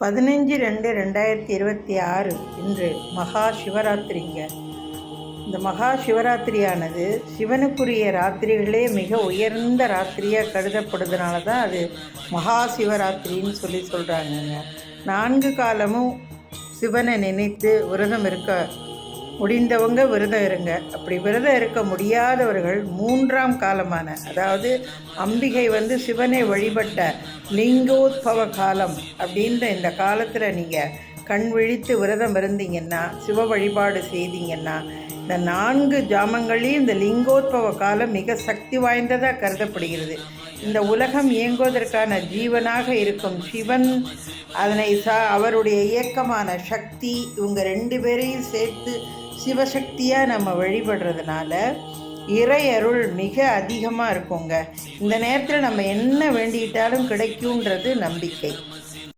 பதினஞ்சு ரெண்டு ரெண்டாயிரத்தி இருபத்தி ஆறு இன்று மகா சிவராத்திரிங்க. இந்த மகா சிவராத்திரியானது சிவனுக்குரிய ராத்திரிகளே மிக உயர்ந்த ராத்திரியாக கருதப்படுறதுனால தான் அது மகா சிவராத்திரின்னு சொல்லி சொல்கிறாங்கங்க நான்கு காலமும் சிவனை நினைத்து விரதம் இருக்க முடிந்தவங்க விரதம் இருங்க. அப்படி விரதம் இருக்க முடியாதவர்கள் மூன்றாம் காலமான அதாவது அம்பிகை வந்து சிவனை வழிபட்ட லிங்கோத்பவ காலம் அப்படின்ற இந்த காலத்தில் நீங்கள் கண் விழித்து விரதம் இருந்தீங்கன்னா சிவ வழிபாடு செய்தீங்கன்னா இந்த நான்கு ஜாமங்களையும் இந்த லிங்கோத்பவ காலம் மிக சக்தி வாய்ந்ததாக கருதப்படுகிறது. இந்த உலகம் இயங்குவதற்கான ஜீவனாக இருக்கும் சிவன் அதனை சா அவருடைய இயக்கமான சக்தி இவங்க ரெண்டு பேரையும் சேர்த்து சிவசக்தியாக நம்ம வழிபடுறதுனால இறையருள் மிக அதிகமாக இருக்குங்க. இந்த நேரத்தில் நம்ம என்ன வேண்டிக்கிட்டாலும் கிடைக்குன்றது நம்பிக்கை.